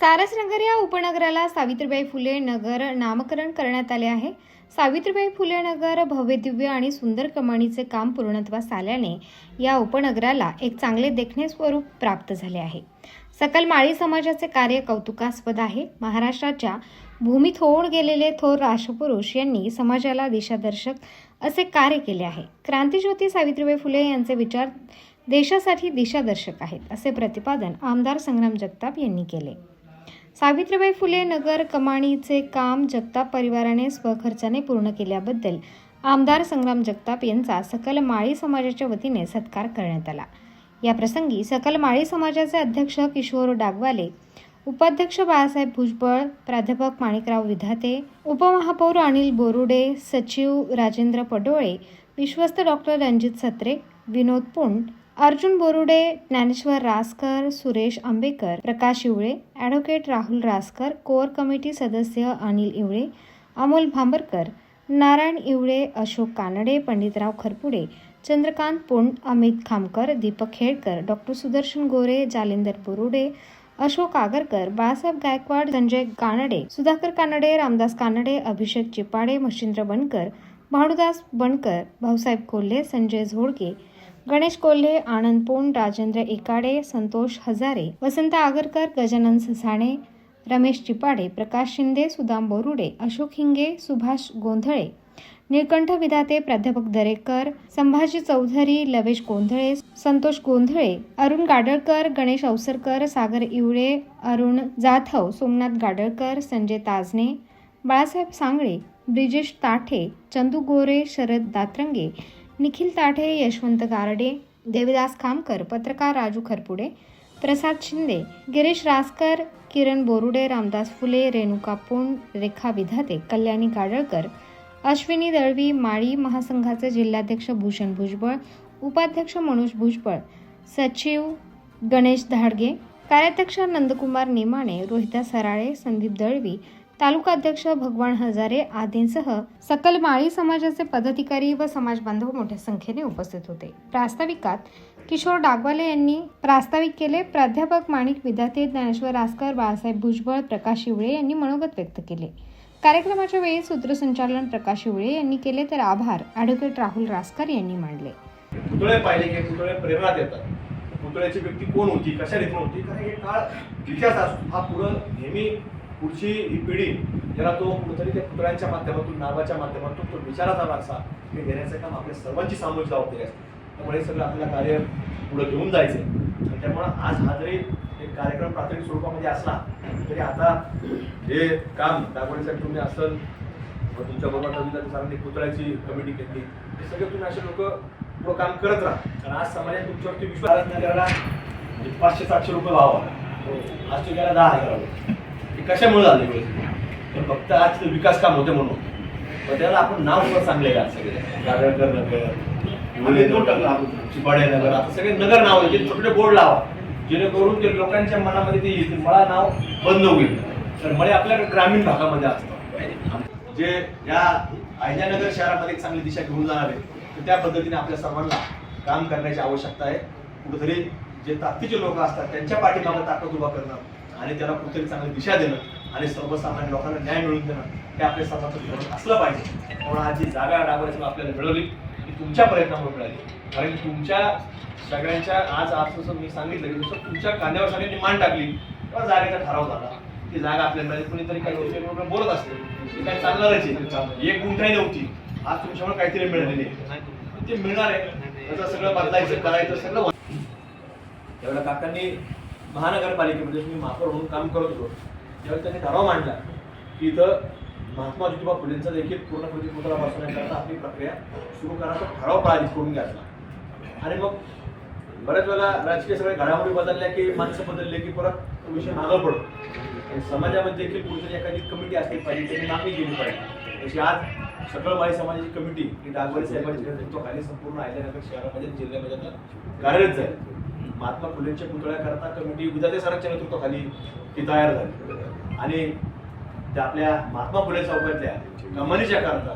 सारसनगर या उपनगराला सावित्रीबाई फुले नगर नामकरण करण्यात आले आहे. सावित्रीबाई फुले नगर भव्य दिव्य आणि सुंदर कमाणीचे काम पूर्णत्वास आल्याने या उपनगराला एक चांगले देखणे स्वरूप प्राप्त झाले आहे. सकल माळी समाजाचे कार्य कौतुकास्पद आहे. महाराष्ट्राच्या भूमीत होऊन गेलेले थोर राष्ट्रपुरुष यांनी समाजाला दिशादर्शक असे कार्य केले आहे. क्रांतीज्योती सावित्रीबाई फुले यांचे विचार देशासाठी दिशादर्शक आहेत असे प्रतिपादन आमदार संग्राम जगताप यांनी केले. सावित्रीबाई फुले नगर कमाणीचे काम जगताप परिवाराने स्वखर्चाने पूर्ण केल्याबद्दल आमदार संग्राम जगताप यांचा सकल माळी समाजाच्या वतीने सत्कार करण्यात आला. या प्रसंगी सकल माळी समाजाचे अध्यक्ष किशोर डागवाले उपाध्यक्ष बाळासाहेब भुजबळ प्राध्यापक माणिकराव विधाते उपमहापौर अनिल बोरुडे सचिव राजेंद्र पडोळे विश्वस्त doctor Ranjit Satre Vinod Pund Arjun Borude Dnyaneshwar Raskar Suresh Ambekar Prakash Ivale advocate Rahul Raskar core committee सदस्य अनिल इवळे अमोल भांबरकर नारायण इवळे अशोक कानडे पंडितराव खरपुडे चंद्रकांत पुंड अमित खामकर दीपक खेडकर डॉक्टर सुदर्शन गोरे जालिंदर बोरुडे अशोक आगरकर बाळासाहेब गायकवाड संजय कानडे सुधाकर कानडे रामदास कानडे अभिषेक चिपाडे मच्छिंद्र बनकर भानुदास बनकर भाऊसाहेब कोल्हे संजय झोडके गणेश कोल्हे आनंद पोंड राजेंद्र एकाडे संतोष हजारे वसंत आगरकर गजानन ससाणे रमेश चिपाडे प्रकाश शिंदे सुदाम बोरुडे अशोक हिंगे सुभाष गोंधळे निळकंठ विधाते प्राध्यापक दरेकर संभाजी चौधरी लवेश गोंधळे संतोष गोंधळे अरुण गाडळकर गणेश अवसरकर सागर इवळे अरुण जाधव सोमनाथ गाडळकर संजय ताजने बाळासाहेब सांगळे ब्रिजेश ताठे चंदू गोरे शरद दातरंगे निखिल ताठे यशवंत गारडे देविदास खामकर पत्रकार राजू खरपुडे प्रसाद शिंदे गिरीश रासकर किरण बोरुडे रामदास फुले रेणुका पुंड रेखा विधाते कल्याणी काडळकर अश्विनी दळवी माळी महासंघाचे जिल्हाध्यक्ष भूषण भुजबळ उपाध्यक्ष मनोज भुजबळ सचिव गणेश धाडगे कार्याध्यक्ष नंदकुमार नेमाणे रोहिता सराळे संदीप दळवी तालुका अध्यक्ष भगवान हजारे आदींसह सकल माळी समाजाचे पदाधिकारी व समाज बांधव मोठ्या संख्येने उपस्थित होते. प्रास्ताविकात किशोर डागवाले यांनी प्रास्ताविक केले. प्राध्यापक माणिक विद्यार्थी ज्ञानेश्वर रासकर बाळासाहेब भुजबळ प्रकाश शिवळे यांनी मनोगत व्यक्त केले. कार्यक्रमाच्या वेळी सूत्रसंचालन प्रकाश शिवळे यांनी केले तर आभार. ॲडव्होकेट राहुल रासकर यांनी मांडले. पुतळे पाहिले की पुतळे प्रेरणा देतात पुतळ्याची व्यक्ती कोण होती? कशा रीतीने होती? कारण हे काळ इतिहास असतो हा पुढं नेहमी पुढची ही पिढी ज्याला तो कुठेतरी त्या पुतळ्यांच्या माध्यमातून नावाच्या माध्यमातून तो विचाराचा वारसा हे घेण्याचं काम आपल्या सर्वांची सामूहिक जबाबदारी असते. त्यामुळे हे सगळं आपल्याला कार्य पुढे घेऊन जायचं आणि त्यामुळं आज हा जरी एक कार्यक्रम प्राथमिक स्वरूपामध्ये असला तरी आता हे काम दाखवण्यासाठी तुम्ही असल तुमच्या बरोबर सरांनी पुतळ्याची कमिटी घेतली हे सगळे तुम्ही असे लोक पुढं काम करत राहा. कारण आज समाजात तुमच्यावरती विश्वास करायला म्हणजे पाचशे सातशे रुपये भाव आला आज तुम्हाला दहा हजार हे कशामुळे झाले तर फक्त आज ते विकास काम होते म्हणून. पण त्याला आपण नाव सुद्धा चांगले का सगळे? गाडळकर नगर आणि तो टाकला चिपाडे नगर. आता सगळे नगर नाव आहे. जे छोटे छोटे बोर्ड लावा. जेणेकरून ते लोकांच्या मनामध्ये ते येतील. मला नाव बंद होईल तर मळे आपल्याकडे ग्रामीण भागामध्ये असतं. जे या अहिल्यानगर शहरामध्ये एक चांगली दिशा घेऊन जाणार आहे तर त्या पद्धतीने आपल्या सर्वांना काम करण्याची आवश्यकता आहे. कुठेतरी जे ताकदीचे लोक असतात त्यांच्या पाठीमागे ताकद उभा करणं आणि त्याला कुठेतरी चांगली दिशा देणं आणि सर्वसामान्य लोकांना न्याय मिळवून देणं हे आपल्या सर्वांचं धोरण असलं पाहिजे. म्हणून आज जी जागा डावरायची आपल्याला मिळवली ती तुमच्या प्रयत्नामुळे मिळाली. कारण तुमच्या सगळ्यांच्या आज आज जसं मी सांगितलं की जसं तुमच्या कांद्यावर सगळ्यांनी मान टाकली तेव्हा जागेचा ठराव झाला. ती जागा आपल्याला मिळाली. कुणीतरी काही गोष्टी बोलत असते. ती काय चालणारच आहे. एक गुंठाही नव्हती. आज तुमच्यामुळे काहीतरी मिळालेली आहे. ते मिळणार आहे. त्याचं सगळं बदलायचं करायचं सगळं त्यावेळेला काकांनी महानगरपालिकेमध्ये मी महापौर म्हणून काम करत होतो. त्यावेळी त्यांनी ठराव मांडला की इथं महात्मा ज्योतिबा फुलेंचा देखील पूर्णकृती पुतळा बसवण्याकरता आपली प्रक्रिया सुरू करायचा ठराव पाळीत करून घ्यायचा आणि मग बऱ्याच वेळेला राजकीय सगळ्या घडामोडी बदलल्या की माणसं बदलले की परत विषय मागं पडतो. आणि समाजामध्ये देखील कुठेतरी एखादी कमिटी असली पाहिजे त्यांनी मागणी केली पाहिजे. तशी आज सकळ माळी समाजाची कमिटी ही डागवाडी तो खाली संपूर्ण आयल्यानगर शहरामध्ये जिल्ह्यामध्ये कार्यरत झाली. महात्मा फुलेंच्या पुतळ्याकरता कमिटी विधाते सरांच्या नेतृत्वाखाली ती तयार झाली. आणि त्या आपल्या महात्मा फुले चौकातल्या कमानीच्या करता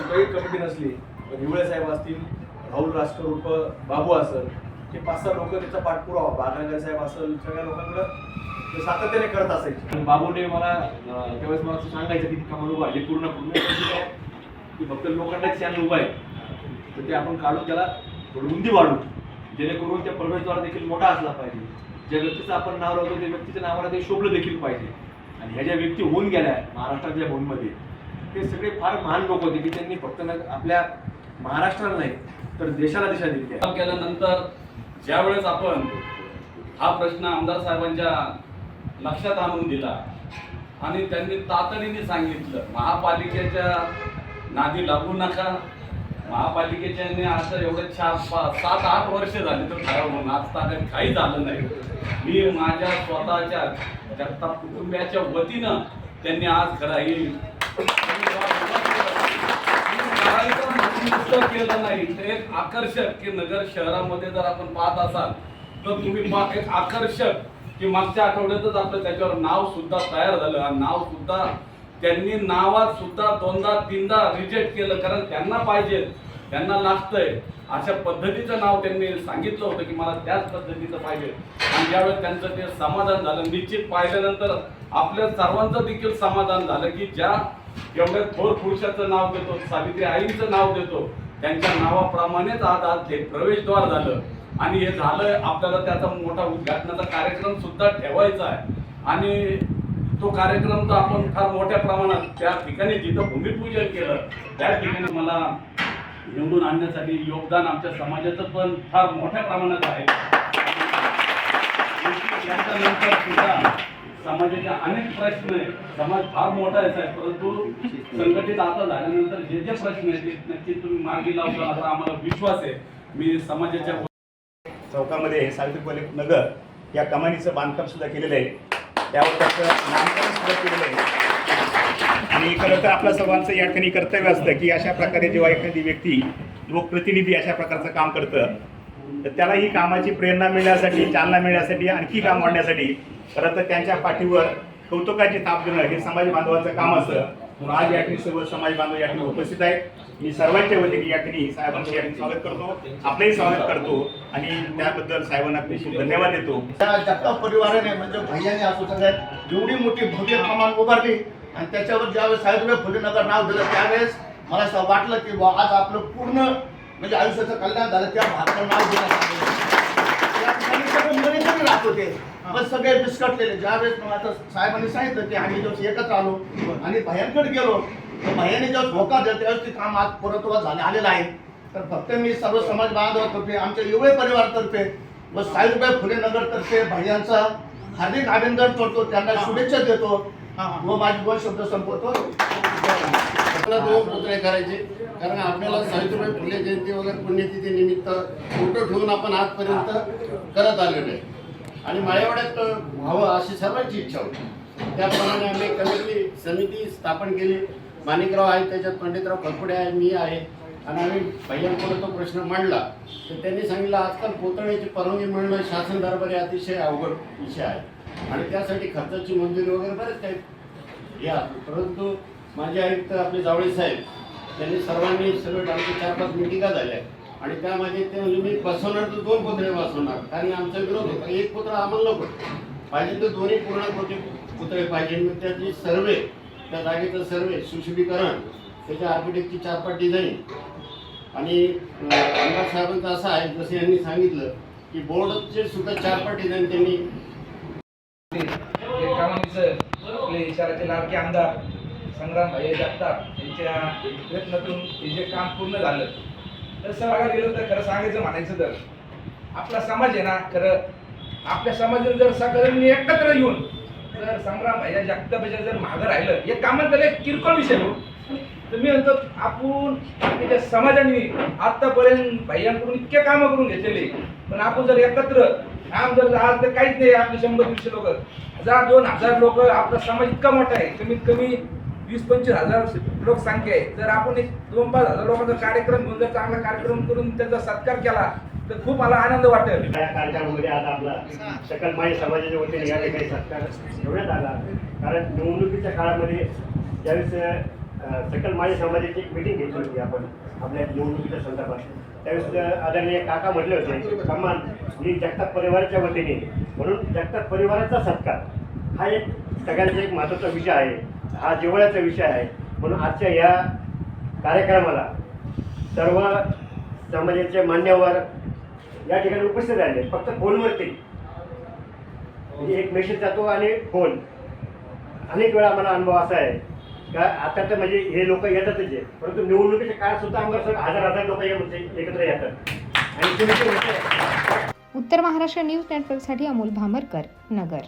काही कमिटी नसली पण हिवळे साहेब असतील राहुल रासकर उर्फ बाबू असेल हे पाच सहा लोक त्याचा पाठपुरावा बागनगर साहेब असेल सगळ्या लोकांकडं ते सातत्याने करत असायचे. बाबूने मला त्यावेळेस मला सांगायचं की ती कमान उभा आहे पूर्ण पूर्ण की फक्त लोखंडाची चॅनल उभा आहे. तर ते आपण काढून त्याला रुंदी वाढू जेणेकरून त्या प्रवेशद्वार देखील मोठा असला पाहिजे. ज्या व्यक्तीचं आपण नाव लावतो त्या व्यक्तीच्या नावाला ते शोभलं देखील पाहिजे. आणि ह्या ज्या व्यक्ती होऊन गेल्या महाराष्ट्रातल्या भूमीमध्ये ते सगळे फार महान लोक होते की त्यांनी फक्त ना आपल्या महाराष्ट्राला नाही तर देशाला दिशा दिली आहे. काम केल्यानंतर ज्यावेळेस आपण हा प्रश्न आमदार साहेबांच्या लक्षात आणून दिला आणि त्यांनी तातडीने सांगितलं महापालिकेच्या नादी लागू नका महापालिकेच्याने आता एवढे चार पाच सात आठ वर्ष झाली तर काय आज तागात काही झालं नाही. मी माझ्या स्वतःच्या जगताप कुटुंबियाच्या वतीनं त्यांनी आज खरा येईल केलं नाही तर एक आकर्षक की नगर शहरामध्ये जर आपण पाहत असाल तर तुम्ही एक आकर्षक की मागच्या आठवड्यातच आपलं त्याच्यावर नाव सुद्धा तयार झालं. नाव सुद्धा त्यांनी नावात सुद्धा दोनदा तीनदा रिजेक्ट केलं. कारण त्यांना पाहिजे त्यांना लागतंय. अशा पद्धतीचं नाव त्यांनी सांगितलं होतं की मला त्याच पद्धतीचं पाहिजे. आणि ज्यावेळेस त्यांचं ते समाधान झालं निश्चित पाहिल्यानंतर आपल्या सर्वांचं देखील समाधान झालं की ज्या एवढ्या थोर पुरुषाचं नाव देतो सावित्री आईचं नाव देतो त्यांच्या नावाप्रमाणेच आज आज ते प्रवेशद्वार झालं. आणि हे झालं आपल्याला त्याचा मोठा उद्घाटनाचा कार्यक्रम सुद्धा ठेवायचा आहे. आणि तो कार्यक्रम तर आपण फार मोठ्या प्रमाणात त्या ठिकाणी जिथं भूमिपूजन केलं त्या ठिकाणी मला निवडून आणण्यासाठी योगदान आमच्या समाजाचं पण फार मोठ्या प्रमाणात आहे. त्याच्यानंतर सुद्धा समाजाचे अनेक प्रश्न आहेत. समाज फार मोठा आहे साहेब परंतु संघटित आता झाल्यानंतर जे जे प्रश्न आहेत ते नक्की तुम्ही मार्गी लावता असा आम्हाला विश्वास आहे. मी समाजाच्या चौकामध्ये सावित्रीबाई नगर या कमानीचं बांधकाम सुद्धा केलेलं आहे. त्यावर त्याचं नामकरण सुद्धा केलेलं आहे. आणि खरं तर आपल्या सर्वांचं या ठिकाणी कर्तव्य असतं की अशा प्रकारे जेव्हा एखादी व्यक्ती लोकप्रतिनिधी अशा प्रकारचं काम करतं तर त्याला ही कामाची प्रेरणा मिळण्यासाठी चालना मिळण्यासाठी आणखी काम वाढण्यासाठी खरं तर त्यांच्या पाठीवर कौतुकाची थाप देणं हे समाज बांधवाचं काम असतं. म्हणून आज या ठिकाणी सर्व समाज बांधव या ठिकाणी उपस्थित आहेत. मी सर्वांच्या वतीने या ठिकाणी साहेबांचं या ठिकाणी स्वागत करतो. आपलंही स्वागत करतो आणि त्याबद्दल साहेबांना खूप धन्यवाद देतो. त्या जगताप परिवाराने म्हणजे भैयाने असू सगळ्यात एवढी मोठी भव्य कमान उभारली आणि त्याच्यावर ज्यावेळेस साहेबराव फुलेनगर नाव दिलं त्यावेळेस मला असं वाटलं की बा आज आपलं पूर्ण म्हणजे आयुष्याचं कल्याण झालं त्या भागाचं नाव देण्यात सगळे मनीतरी राहत होते. पण सगळे बिस्कटलेले ज्यावेळेस मग आता साहेबांनी सांगितलं की आम्ही जेव्हा एकत्र आलो आणि भयांकडे गेलो तर भैयाने जेव्हा धोका दिला त्यावेळेस ते काम आज पूर्णत्वास झाले आलेलं आहे. तर फक्त मी सर्व समाज बांधवातर्फे आमच्या युवे परिवारातर्फे व साईबाई फुले नगरतर्फे भैयांचा हार्दिक अभिनंदन करतो. त्यांना शुभेच्छा देतो व माझे दोन शब्द संपवतो. आपला दोन पुतळे करायचे. कारण आपल्याला सावित्रीबाई फुले जयंती वगैरे पुण्यतिथी निमित्त फोटो ठेवून आपण आजपर्यंत करत आलेलो आहे. आणि मायावड्यात व्हावं अशी सर्वांची इच्छा होती. त्याप्रमाणे आम्ही कमिटी समिती स्थापन केली. माणिकराव आहे त्याच्यात पंडितराव खरपुडे आहे मी आहे. आणि आम्ही भैयांपुढे तो प्रश्न मांडला. तर त्यांनी सांगितलं आजकाल पोतळ्याची परवानगी मिळणं शासन दरबारी अतिशय अवघड विषय आहे. आणि त्यासाठी खर्चाची मंजुरी वगैरे बरेच काही या परंतु माझे आयुक्त आपले जावळे साहेब त्यांनी सर्वांनी सगळं आमच्या चार पाच मिटिंगा झाल्या. आणि त्यामध्ये ते म्हणजे मी बसवणार तर दोन पुतळे बसवणार. कारण आमचा विरोध होता. एक पुतळा आम्हाला नको. पाहिजे तर दोन्ही पूर्ण कोटी पुतळे पाहिजे. मग त्याची सर्वे त्या जागेचं सर्वे सुशोभीकरण त्याच्या आर्किटेक्टची चार पाच डिझाईन आणि आमदार साहेबांचं असं आहे जसं यांनी सांगितलं की बोर्डचे सुद्धा चार पाच डिझाईन त्यांनी हे आपले शहराचे लाडके आमदार संग्राम भाई जगताप. त्यांच्या प्रयत्नातून हे जे काम पूर्ण झालं तसं बघायला गेलं तर खरं सांगायचं म्हणायचं तर आपला समाज आहे ना खरं आपल्या समाजात जर सगळ्यांनी एकत्र येऊन जर संग्राम या जगतापाच्या जर मागं राहिलं हे कामांतले एक किरकोळ विषय हो. तर मी म्हणतो आपण त्याच्या समाजाने आतापर्यंत भैयांकडून इतके कामं करून घेतलेले पण आपण जर एकत्र काम जर आज तर काहीच नाही आपले शंभर दीडशे लोक. हजार दोन हजार लोक आपला समाज इतका मोठा आहे कमीत कमी वीस पंचवीस हजार लोकसंख्या आहे. जर आपण एक दोन पाच हजार लोकांचा कार्यक्रम घेऊन जर चांगला कार्यक्रम करून त्यांचा सत्कार केला तर खूप मला आनंद वाटेल त्या कार्यक्रमामध्ये आज आपला सकल माई समाजाच्या वतीने या ठिकाणी सत्कार ठेवण्यात आला. कारण निवडणुकीच्या काळामध्ये ज्यावेळेस सकल माई समाजाची एक मिटिंग घेतली होती आपण आपल्या निवडणुकीच्या संदर्भात. त्यावेळेस आदरणीय काका म्हटले होते कमान मी जगताप परिवाराच्या वतीने. म्हणून जगताप परिवाराचा सत्कार हा एक सगळ्यांचा एक महत्त्वाचा विषय आहे. हा जिव्हाळ्याचा विषय आहे. म्हणून आजच्या या कार्यक्रमाला सर्व समाजाचे मान्यवर या ठिकाणी उपस्थित राहिले. फक्त फोनवरती. म्हणजे एक मेसेज जातो आणि फोन अनेक वेळा मला अनुभव असा आहे का आता तर म्हणजे हे लोक येतातच आहे परंतु निवडणुकीच्या काळात सुद्धा आमदार सर हजार हजार लोक एकत्र येतात. आणि तुम्ही उत्तर महाराष्ट्र न्यूज नेटवर्कसाठी अमोल भामरकर नगर.